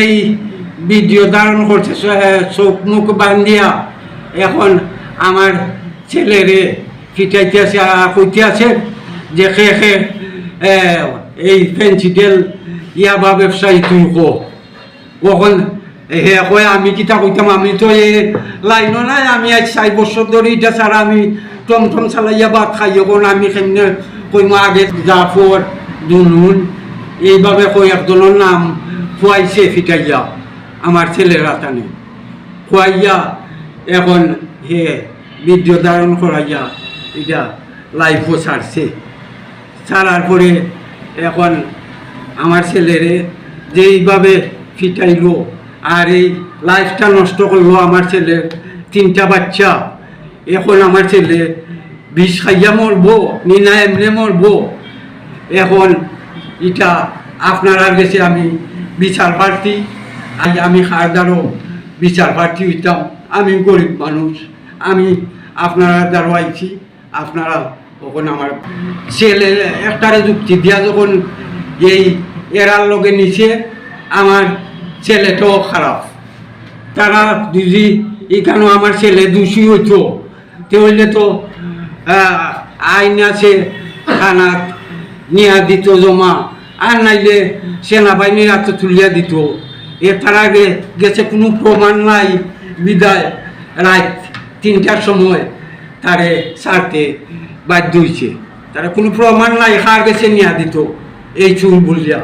এই ভিডিও ধারণ করছে চোখ মুখ বান্ধিয়া এখন আমার ছেলেরে ফিটাইতে আছে কইতে আছে যে খে খে এই ফেন্সিডেল ইয়াবা ব্যবসায়ী তুই কো। কখন হে কয়, আমি কিতা কইতাম, আমি তো এ লাইনও নাই, আমি আজ চার বছর ধরে এটা ছাড়া আমি টমটম চালাইয়া ভাত খাই এখন আমি কেমনে কইম আগে জাফর, দুনুন, এইভাবে কয়েকজনের নাম খুয়াইছে, ফিটাইয়া। আমার ছেলেরা টানে খুয়াইয়া এখন হে ভিডিও ধারণ করাইয়া এটা লাইফও ছাড়ছে। ছাড়ার পরে এখন আমার ছেলেরে যেইভাবে ফিটাইলো আর এই লাইফটা নষ্ট করল আমার ছেলের তিনটা বাচ্চা, এখন আমার ছেলে বিষ খাইয়া মরবো নি না এমনি মরবো। এখন এটা আপনার কাছে আমি বিচার প্রার্থী আজ আমি খারদারও বিচার প্রার্থী হইতাম। আমি গরিব মানুষ, আমি আপনারা দ্বারা আইছি, আপনারা তখন আমার ছেলে একটারে যুক্তি দিয়া যখন এই এরার লগে নিচে আমার ছেলেটাও খারাপ। তারা যদি এখানেও আমার ছেলে দোষী হইতো, তাহলে তো আইন আছে থানা নিয়া দিত জমা। আর নাইলে সেনাবাহিনীর হাতে তুলিয়া দিত। এ তার আগে গেছে কোনো প্রমাণ নাই, বিদায়। রাত তিনটার সময় তারে সারতে বাধ্য হয়েছে তারা কোনো প্রমাণ নাই, হার গেছে নিয়া দিত। এই চুল বলিয়া।